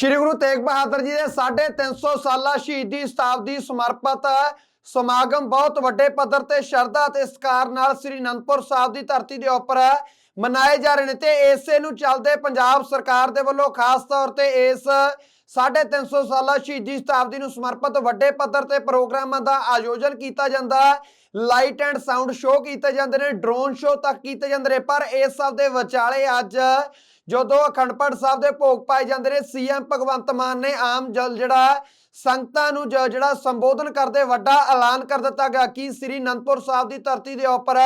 ਸ਼੍ਰੀ ਗੁਰੂ ਤੇਗ ਬਹਾਦਰ ਜੀ ਦੇ 350 ਸਾਲਾ ਸ਼ਹੀਦੀ ਸ਼ਤਾਬਦੀ ਸਮਰਪਿਤ ਸਮਾਗਮ ਬਹੁਤ ਵੱਡੇ ਪੱਧਰ ਤੇ ਸ਼ਰਧਾ ਤੇ ਸਤਿਕਾਰ ਨਾਲ ਸ੍ਰੀ ਅਨੰਦਪੁਰ ਸਾਹਿਬ ਦੀ ਧਰਤੀ ਦੇ ਉੱਪਰ ਮਨਾਏ ਜਾ ਰਹੇ ਨੇ ਤੇ ਇਸੇ ਨੂੰ ਚੱਲਦੇ ਪੰਜਾਬ ਸਰਕਾਰ ਦੇ ਵੱਲੋਂ ਖਾਸ ਤੌਰ ਤੇ ਇਸ 350 ਸਾਲਾ ਸ਼ਹੀਦੀ ਸ਼ਤਾਬਦੀ ਨੂੰ ਸਮਰਪਿਤ ਵੱਡੇ ਪੱਧਰ ਤੇ ਪ੍ਰੋਗਰਾਮਾਂ ਦਾ ਆਯੋਜਨ ਕੀਤਾ ਜਾਂਦਾ। ਹੈ ਲਾਈਟ ਐਂਡ ਸਾਊਂਡ ਸ਼ੋਅ ਕੀਤੇ ਜਾਂਦੇ ਨੇ, ਡਰੋਨ ਸ਼ੋਅ ਤੱਕ ਕੀਤੇ ਜਾਂਦੇ ਨੇ, ਪਰ ਇਸ ਸਭ ਦੇ ਵਿਚਾਲੇ ਅੱਜ ਜਦੋਂ ਅਖੰਡ ਪਾਠ ਸਾਹਿਬ ਦੇ ਭੋਗ ਪਾਏ ਜਾਂਦੇ ਨੇ ਸੀਐਮ ਭਗਵੰਤ ਮਾਨ ਨੇ ਆਮ ਜਲ ਜਿਹੜਾ ਸੰਗਤਾਂ ਨੂੰ ਜਿਹੜਾ ਸੰਬੋਧਨ ਕਰਦੇ ਵੱਡਾ ਐਲਾਨ ਕਰ ਦਿੱਤਾ ਗਿਆ ਕਿ ਸ੍ਰੀ ਅਨੰਦਪੁਰ ਸਾਹਿਬ ਦੀ ਧਰਤੀ ਦੇ ਉੱਪਰ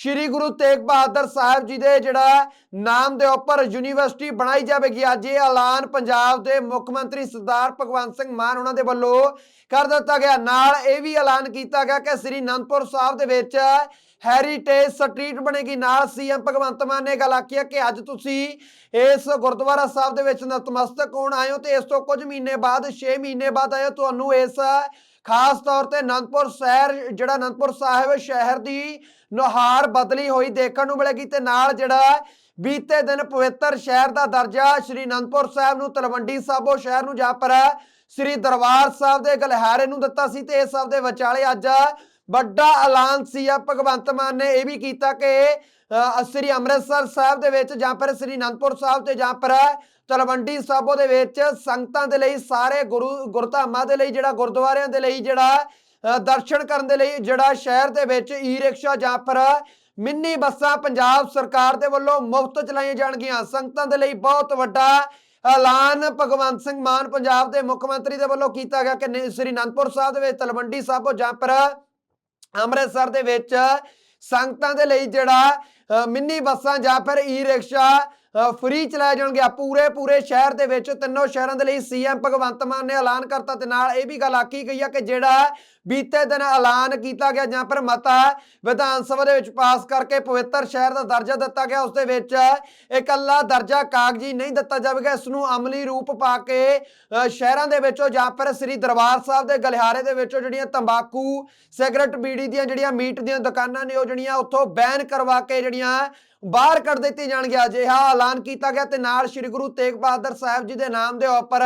ਸ਼੍ਰੀ ਗੁਰੂ ਤੇਗ ਬਹਾਦਰ ਸਾਹਿਬ ਜੀ ਦੇ ਜਿਹੜਾ ਨਾਮ ਦੇ ਉੱਪਰ ਯੂਨੀਵਰਸਿਟੀ ਬਣਾਈ ਜਾਵੇਗੀ। ਅੱਜ ਇਹ ਐਲਾਨ ਪੰਜਾਬ ਦੇ ਮੁੱਖ ਮੰਤਰੀ ਸਰਦਾਰ ਭਗਵੰਤ ਸਿੰਘ ਮਾਨ ਉਹਨਾਂ ਦੇ ਵੱਲੋਂ ਕਰ ਦਿੱਤਾ ਗਿਆ। ਨਾਲ ਇਹ ਵੀ ਐਲਾਨ ਕੀਤਾ ਗਿਆ ਕਿ ਸ੍ਰੀ ਅਨੰਦਪੁਰ ਸਾਹਿਬ ਦੇ ਵਿੱਚ ਹੈਰੀਟੇਜ ਸਟਰੀਟ ਬਣੇਗੀ। ਨਾਲ ਸੀਐਮ ਭਗਵੰਤ ਮਾਨ ਨੇ ਗੱਲ ਆਖੀ ਹੈ ਕਿ ਅੱਜ ਤੁਸੀਂ ਇਸ ਗੁਰਦੁਆਰਾ ਸਾਹਿਬ ਦੇ ਵਿੱਚ ਨਤਮਸਤਕ ਹੋਣ ਆਏ ਹੋ ਤੇ ਇਸ ਤੋਂ ਕੁਝ ਮਹੀਨੇ ਬਾਅਦ 6 ਮਹੀਨੇ ਬਾਅਦ ਆਏ ਹੋ, ਤੁਹਾਨੂੰ ਇਸ ਖਾਸ ਤੌਰ ਤੇ ਅਨੰਦਪੁਰ ਸ਼ਹਿਰ, ਜਿਹੜਾ ਅਨੰਦਪੁਰ ਸਾਹਿਬ ਸ਼ਹਿਰ ਦੀ ਨੁਹਾਰ ਬਦਲੀ ਹੋਈ ਦੇਖਣ ਨੂੰ ਮਿਲੇਗੀ ਤੇ ਨਾਲ ਜਿਹੜਾ ਬੀਤੇ ਦਿਨ ਪਵਿੱਤਰ ਸ਼ਹਿਰ ਦਾ ਦਰਜਾ ਸ਼੍ਰੀ ਅਨੰਦਪੁਰ ਸਾਹਿਬ ਨੂੰ, ਤਲਵੰਡੀ ਸਾਬੋ ਸ਼ਹਿਰ ਨੂੰ ਜਾਂ ਪਰ ਸ੍ਰੀ ਦਰਬਾਰ ਸਾਹਿਬ ਦੇ ਗਲਹਾਰੇ ਨੂੰ ਦਿੱਤਾ ਸੀ ਤੇ ਇਸ ਸਭ ਦੇ ਵਿਚਾਲੇ ਅੱਜ ਵੱਡਾ ਐਲਾਨ ਸੀ ਆ, ਭਗਵੰਤ ਮਾਨ ਨੇ ਇਹ ਵੀ ਕੀਤਾ ਕਿ ਸ੍ਰੀ ਅੰਮ੍ਰਿਤਸਰ ਸਾਹਿਬ ਦੇ ਵਿੱਚ ਜਾਂ ਫਿਰ ਸ੍ਰੀ ਅਨੰਦਪੁਰ ਸਾਹਿਬ ਤੇ ਜਾਂ ਪਰ ਤਲਵੰਡੀ ਸਾਬੋ ਦੇ ਵਿੱਚ ਸੰਗਤਾਂ ਦੇ ਲਈ ਸਾਰੇ ਗੁਰੂ, ਗੁਰਧਾਮਾਂ ਦੇ ਲਈ ਜਿਹੜਾ ਗੁਰਦੁਆਰਿਆਂ ਦੇ ਲਈ ਜਿਹੜਾ ਦਰਸ਼ਨ ਕਰਨ ਦੇ ਲਈ ਜਿਹੜਾ ਸ਼ਹਿਰ ਦੇ ਵਿੱਚ ਈ ਰਿਕਸ਼ਾ ਜਾਂ ਫਿਰ ਮਿੰਨੀ ਬੱਸਾਂ ਪੰਜਾਬ ਸਰਕਾਰ ਦੇ ਵੱਲੋਂ ਮੁਫਤ ਚਲਾਈਆਂ ਜਾਣਗੀਆਂ। ਸੰਗਤਾਂ ਦੇ ਲਈ ਬਹੁਤ ਵੱਡਾ ਐਲਾਨ ਭਗਵੰਤ ਸਿੰਘ ਮਾਨ ਪੰਜਾਬ ਦੇ ਮੁੱਖ ਮੰਤਰੀ ਦੇ ਵੱਲੋਂ ਕੀਤਾ ਗਿਆ ਕਿ ਨ- ਸ੍ਰੀ ਅਨੰਦਪੁਰ ਸਾਹਿਬ ਦੇ ਵਿੱਚ ਤਲਵੰਡੀ ਸਾਬੋ ਜਾਂ ਪਰ ਅੰਮ੍ਰਿਤਸਰ ਦੇ ਵਿੱਚ ਸੰਗਤਾਂ ਦੇ ਲਈ ਜਿਹੜਾ ਅ, ਮਿੰਨੀ ਬੱਸਾਂ ਜਾਂ ਫਿਰ ਈ ਰਿਕਸ਼ਾ ਫ੍ਰੀ ਚਲਾਏ ਜਾਣਗੇ। ਆ ਪੂਰੇ ਪੂਰੇ ਸ਼ਹਿਰ ਦੇ ਵਿੱਚ ਤਿੰਨੋਂ ਸ਼ਹਿਰਾਂ ਦੇ ਲਈ ਸੀਐਮ ਭਗਵੰਤ ਮਾਨ ਨੇ ਐਲਾਨ ਕਰਤਾ ਤੇ ਨਾਲ ਇਹ ਵੀ ਗੱਲ ਆਖੀ ਗਈ ਆ ਕਿ ਜਿਹੜਾ ਬੀਤੇ ਦਿਨ ਐਲਾਨ ਕੀਤਾ ਗਿਆ ਜਾਂ ਫਿਰ ਮਤਾ ਵਿਧਾਨ ਸਭਾ ਦੇ ਵਿੱਚ ਪਾਸ ਕਰਕੇ ਪਵਿੱਤਰ ਸ਼ਹਿਰ ਦਾ ਦਰਜਾ ਦਿੱਤਾ ਗਿਆ, ਉਸ ਦੇ ਵਿੱਚ ਇਕੱਲਾ ਦਰਜਾ ਕਾਗਜ਼ੀ ਨਹੀਂ ਦਿੱਤਾ ਜਾਵੇਗਾ। ਇਸ ਨੂੰ ਅਮਲੀ ਰੂਪ ਪਾ ਕੇ ਸ਼ਹਿਰਾਂ ਦੇ ਵਿੱਚੋਂ ਜਾਂ ਫਿਰ ਸ੍ਰੀ ਦਰਬਾਰ ਸਾਹਿਬ ਦੇ ਗਲਿਹਾਰੇ ਦੇ ਵਿੱਚੋਂ ਜਿਹੜੀਆਂ ਤੰਬਾਕੂ, ਸਿਗਰਟ ਬੀੜੀ ਦੀਆਂ ਜਿਹੜੀਆਂ ਮੀਟ ਦੀਆਂ ਦੁਕਾਨਾਂ ਨੇ, ਉਹ ਜਿਹੜੀਆਂ ਉੱਥੋਂ ਬੈਨ ਕਰਵਾ ਕੇ ਜਿਹੜੀਆਂ ਬਾਹਰ ਕੱਢ ਦਿੱਤੀ ਜਾਣਗੀਆਂ ਅਜਿਹਾ ਐਲਾਨ ਕੀਤਾ ਗਿਆ ਤੇ ਨਾਲ ਸ੍ਰੀ ਗੁਰੂ ਤੇਗ ਬਹਾਦਰ ਸਾਹਿਬ ਜੀ ਦੇ ਨਾਮ ਦੇ ਉੱਪਰ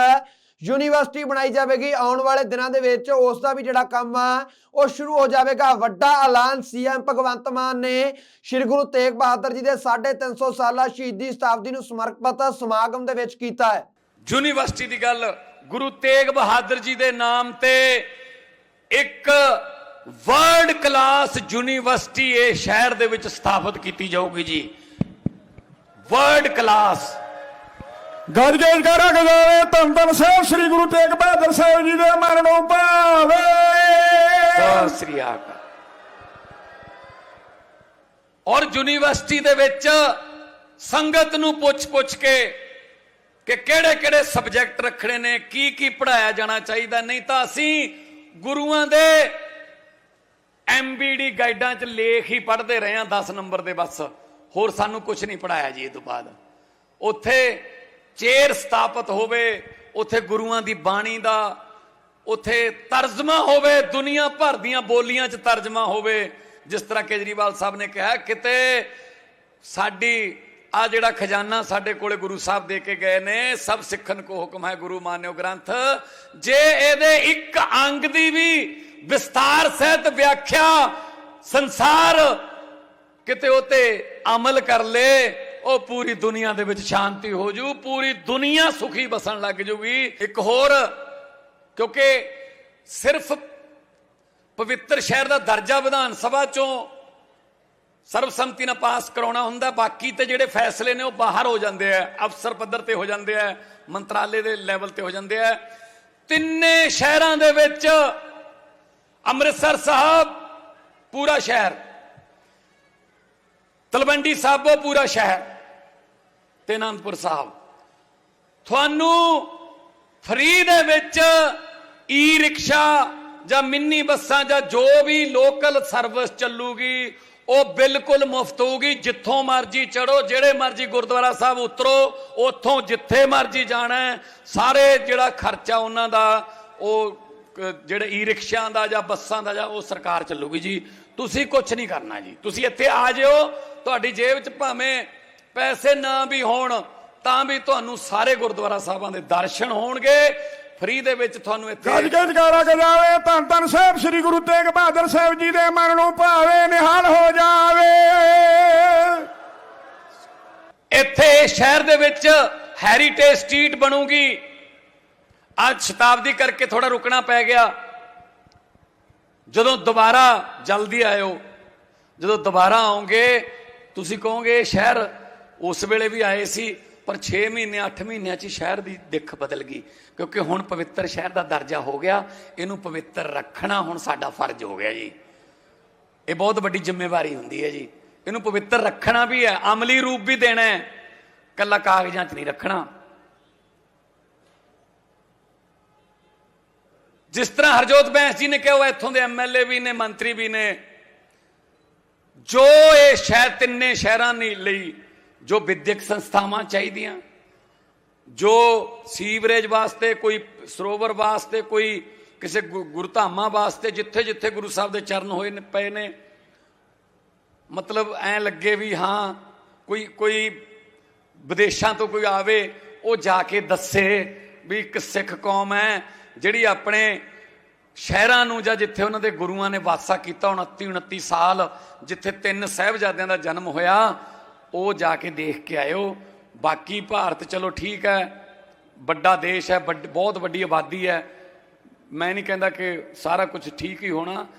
ਯੂਨੀਵਰਸਿਟੀ ਬਣਾਈ ਜਾਵੇਗੀ। ਆਉਣ ਵਾਲੇ ਦਿਨਾਂ ਦੇ ਵਿੱਚ ਉਸ ਦਾ ਵੀ ਜਿਹੜਾ ਕੰਮ ਆ, ਉਹ ਸ਼ੁਰੂ ਹੋ ਜਾਵੇਗਾ। ਵੱਡਾ ਐਲਾਨ ਸੀਐਮ ਭਗਵੰਤ ਮਾਨ ਨੇ ਸ੍ਰੀ ਗੁਰੂ ਤੇਗ ਬਹਾਦਰ ਜੀ ਦੇ 350 ਸਾਲਾ ਸ਼ਹੀਦੀ ਸ਼ਤਾਬਦੀ ਨੂੰ ਸਮਰਪਿਤ ਸਮਾਗਮ ਦੇ ਵਿੱਚ ਕੀਤਾ ਹੈ। ਯੂਨੀਵਰਸਿਟੀ ਦੀ ਗੱਲ ਗੁਰੂ ਤੇਗ ਬਹਾਦਰ ਜੀ ਦੇ ਨਾਮ ਤੇ ਇੱਕ ਵਰਲਡ ਕਲਾਸ ਯੂਨੀਵਰਸਿਟੀ ਇਹ ਸ਼ਹਿਰ ਦੇ ਵਿੱਚ ਸਥਾਪਿਤ ਕੀਤੀ ਜਾਊਗੀ ਜੀ। World class. ਗੱਜ ਕਰਾ ਗਜ਼ਾਰੇ ਧੰਨ ਧੰਨ ਸਾਹਿਬ ਸ੍ਰੀ ਗੁਰੂ ਤੇਗ ਬਹਾਦਰ ਸਾਹਿਬ ਜੀ ਦੇ ਮਰਨੋਂ ਸਤਿ ਸ੍ਰੀ ਅਕਾਲ। ਔਰ ਯੂਨੀਵਰਸਿਟੀ ਦੇ ਵਿੱਚ ਸੰਗਤ ਨੂੰ ਪੁੱਛ-ਪੁੱਛ ਕੇ ਕਿ ਕਿਹੜੇ-ਕਿਹੜੇ ਸਬਜੈਕਟ ਰੱਖਣੇ ਨੇ ਕੀ ਕੀ ਪੜਾਇਆ ਜਾਣਾ ਚਾਹੀਦਾ ਨਹੀਂ ਤਾਂ ਅਸੀਂ ਗੁਰੂਆਂ ਦੇ ਐਮਬੀਡੀ ਗਾਈਡਾਂ 'ਚ ਲੇਖ ਹੀ ਪੜ੍ਹਦੇ ਰਹੇ ਹਾਂ 10 ਨੰਬਰ ਦੇ ਬਸ। ਹੋਰ ਸਾਨੂੰ ਕੁਝ ਨਹੀਂ ਪੜਾਇਆ ਜੀ ਇਹ ਤੋਂ ਬਾਅਦ। ਉੱਥੇ ਚੇਰ ਸਥਾਪਿਤ ਹੋਵੇ, ਉੱਥੇ ਗੁਰੂਆਂ ਦੀ ਬਾਣੀ ਦਾ, ਉੱਥੇ ਤਰਜਮਾ ਹੋਵੇ, ਦੁਨੀਆ ਭਰ ਦੀਆਂ ਬੋਲੀਆਂ 'ਚ ਤਰਜਮਾ ਹੋਵੇ, ਜਿਸ ਤਰ੍ਹਾਂ ਕੇਜਰੀਵਾਲ ਸਾਹਿਬ ਨੇ ਕਿਹਾ, ਕਿਤੇ ਸਾਡੀ ਆ ਜਿਹੜਾ ਖਜ਼ਾਨਾ ਸਾਡੇ ਕੋਲੇ ਗੁਰੂ ਸਾਹਿਬ ਦੇ ਕੇ ਗਏ ਨੇ, ਸਭ ਸਿੱਖਣ ਕੋ ਹੁਕਮ ਹੈ ਗੁਰੂ ਮਾਨਿਓ ਗ੍ਰੰਥ। ਜੇ ਇਹਦੇ ਇੱਕ ਅੰਗ ਦੀ ਵੀ ਵਿਸਤਾਰ ਸਹਿਤ ਵਿਆਖਿਆ ਸੰਸਾਰ ਕਿਤੇ ਉਤੇ ਅਮਲ ਕਰ ਲੇ, ਉਹ ਪੂਰੀ ਦੁਨੀਆ ਦੇ ਵਿੱਚ ਸ਼ਾਂਤੀ ਹੋ ਜੂ, ਪੂਰੀ ਦੁਨੀਆ ਸੁਖੀ ਬਸਣ ਲੱਗ ਜੂਗੀ। ਇੱਕ ਹੋਰ, ਕਿਉਂਕਿ ਸਿਰਫ ਪਵਿੱਤਰ ਸ਼ਹਿਰ ਦਾ ਦਰਜਾ ਵਿਧਾਨ ਸਭਾ ਚੋਂ ਸਰਬਸੰਮਤੀ ਨਾਲ ਪਾਸ ਕਰਾਉਣਾ ਹੁੰਦਾ, ਬਾਕੀ ਤੇ ਜਿਹੜੇ ਫੈਸਲੇ ਨੇ ਉਹ ਬਾਹਰ ਹੋ ਜਾਂਦੇ ਆ, ਅਫਸਰ ਪੱਧਰ ਤੇ ਹੋ ਜਾਂਦੇ ਆ, ਮੰਤਰਾਲੇ ਦੇ ਲੈਵਲ ਤੇ ਹੋ ਜਾਂਦੇ ਆ। ਤਿੰਨੇ ਸ਼ਹਿਰਾਂ ਦੇ ਵਿੱਚ ਅੰਮ੍ਰਿਤਸਰ ਸਾਹਿਬ, ਪੂਰਾ ਸ਼ਹਿਰ। ਤਲਵੰਡੀ ਸਾਬੋ, ਪੂਰਾ ਸ਼ਹਿਰ। ਤੇ ਅਨੰਦਪੁਰ ਸਾਹਿਬ। ਤੁਹਾਨੂੰ ਫਰੀ ਦੇ ਵਿੱਚ ਈ ਰਿਕਸ਼ਾ ਜਾਂ ਮਿੰਨੀ ਬੱਸਾਂ ਜਾਂ ਜੋ ਵੀ ਲੋਕਲ ਸਰਵਿਸ ਚੱਲੂਗੀ, ਉਹ ਬਿਲਕੁਲ ਮੁਫਤ ਹੋਊਗੀ। ਜਿੱਥੋਂ ਮਰਜ਼ੀ ਚੜੋ ਜਿਹੜੇ ਮਰਜ਼ੀ ਗੁਰਦੁਆਰਾ ਸਾਹਿਬ ਉਤਰੋ, ਉੱਥੋਂ ਜਿੱਥੇ ਮਰਜ਼ੀ ਜਾਣਾ ਸਾਰੇ ਜਿਹੜਾ ਖਰਚਾ ਉਹਨਾਂ ਦਾ, ਉਹ ਜਿਹੜੇ ਈ ਰਿਕਸ਼ਿਆਂ ਦਾ ਜਾਂ ਬੱਸਾਂ ਦਾ ਜਾਂ ਉਹ ਸਰਕਾਰ ਚੱਲੂਗੀ ਜੀ ਤੁਸੀਂ ਕੁਝ ਨਹੀਂ ਕਰਨਾ ਜੀ। ਤੁਸੀਂ ਇੱਥੇ ਆ ਜਿਓ ਤੁਹਾਡੀ ਜੇਬ 'ਚ ਭਾਵੇਂ ਪੈਸੇ ਨਾ ਵੀ ਹੋਣ ਤਾਂ ਵੀ ਤੁਹਾਨੂੰ ਸਾਰੇ ਗੁਰਦੁਆਰਾ ਸਾਹਿਬਾਂ ਦੇ ਦਰਸ਼ਨ ਹੋਣਗੇ। ਫ੍ਰੀ ਦੇ ਵਿੱਚ ਤੁਹਾਨੂੰ ਗੱਜ ਇੱਥੇ ਕੇ ਜਗਾਰਾ ਗਜਾਵੇ ਧੰਨ ਧੰਨ ਸਾਹਿਬ ਸ੍ਰੀ ਗੁਰੂ ਤੇਗ ਬਹਾਦਰ ਸਾਹਿਬ ਜੀ ਦੇ ਮਨ ਨੂੰ ਭਾਵੇ ਨਿਹਾਲ ਹੋ ਜਾਵੇ। ਇੱਥੇ ਸ਼ਹਿਰ ਦੇ ਵਿੱਚ ਹੈਰੀਟੇਜ ਸਟਰੀਟ ਬਣੂਗੀ। ਅੱਜ ਸ਼ਤਾਬਦੀ ਕਰਕੇ ਥੋੜਾ ਰੁਕਣਾ ਪੈ ਗਿਆ। ਜਦੋਂ ਦੁਬਾਰਾ ਜਲਦੀ ਆਇਓ, ਜਦੋਂ ਦੁਬਾਰਾ ਆਉਂਗੇ ਤੁਸੀਂ ਕਹੋਗੇ, ਸ਼ਹਿਰ ਉਸ ਵੇਲੇ ਵੀ ਆਏ ਸੀ, ਪਰ 6 ਮਹੀਨੇ 8 ਮਹੀਨਿਆਂ 'ਚ ਹੀ ਸ਼ਹਿਰ ਦੀ ਦਿੱਖ ਬਦਲ ਗਈ। ਕਿਉਂਕਿ ਹੁਣ ਪਵਿੱਤਰ ਸ਼ਹਿਰ ਦਾ ਦਰਜਾ ਹੋ ਗਿਆ, ਇਹਨੂੰ ਪਵਿੱਤਰ ਰੱਖਣਾ ਹੁਣ ਸਾਡਾ ਫਰਜ਼ ਹੋ ਗਿਆ ਜੀ। ਇਹ ਬਹੁਤ ਵੱਡੀ ਜ਼ਿੰਮੇਵਾਰੀ ਹੁੰਦੀ ਹੈ ਜੀ। ਇਹਨੂੰ ਪਵਿੱਤਰ ਰੱਖਣਾ ਵੀ ਹੈ, ਅਮਲੀ ਰੂਪ ਵੀ ਦੇਣਾ ਹੈ। ਕੱਲਾ ਕਾਗਜ਼ਾਂ 'ਚ ਨਹੀਂ ਰੱਖਣਾ। ਜਿਸ ਤਰ੍ਹਾਂ ਹਰਜੋਤ ਬੈਂਸ ਜੀ ਨੇ ਕਿਹਾ, ਉਹ ਇੱਥੋਂ ਦੇ ਐਮਐਲਏ ਵੀ ਨੇ, ਮੰਤਰੀ ਵੀ ਨੇ। ਜੋ ਇਹ ਸ਼ਹਿਰ, ਤਿੰਨੇ ਸ਼ਹਿਰਾਂ ਨੇ ਲਈ ਜੋ ਵਿਦਿਅਕ ਸੰਸਥਾਵਾਂ ਚਾਹੀਦੀਆਂ, ਜੋ ਸੀਵਰੇਜ ਵਾਸਤੇ, ਕੋਈ ਸਰੋਵਰ ਵਾਸਤੇ, ਕੋਈ ਕਿਸੇ ਗੁ- ਗੁਰਧਾਮਾਂ ਵਾਸਤੇ, ਜਿੱਥੇ ਜਿੱਥੇ ਗੁਰੂ ਸਾਹਿਬ ਦੇ ਚਰਨ ਹੋਏ ਨੇ, ਪਏ ਨੇ, ਮਤਲਬ ਐ ਲੱਗੇ ਵੀ ਹਾਂ, ਕੋਈ ਕੋਈ ਵਿਦੇਸ਼ਾਂ ਤੋਂ ਕੋਈ ਆਵੇ, ਉਹ ਜਾ ਕੇ ਦੱਸੇ ਵੀ ਇੱਕ ਸਿੱਖ ਕੌਮ ਹੈ ਜਿਹੜੀ ਆਪਣੇ ਸ਼ਹਿਰਾਂ ਨੂੰ ਜਾਂ ਜਿੱਥੇ ਉਹਨਾਂ ਦੇ ਗੁਰੂਆਂ ਨੇ ਵਾਸਾ ਕੀਤਾ 29 29 ਸਾਲ, ਜਿੱਥੇ ਤਿੰਨ ਸਹਿਬਜ਼ਾਦਿਆਂ ਦਾ ਜਨਮ ਹੋਇਆ, ਉਹ ਜਾ ਕੇ ਦੇਖ ਕੇ ਆਇਓ। ਬਾਕੀ ਭਾਰਤ ਚਲੋ ਠੀਕ ਹੈ, ਵੱਡਾ ਦੇਸ਼ ਹੈ, ਵੱਡ- ਬਹੁਤ ਵੱਡੀ ਆਬਾਦੀ ਹੈ। ਮੈਂ ਨਹੀਂ ਕਹਿੰਦਾ ਕਿ ਸਾਰਾ ਕੁਝ ਠੀਕ ਹੀ ਹੋਣਾ।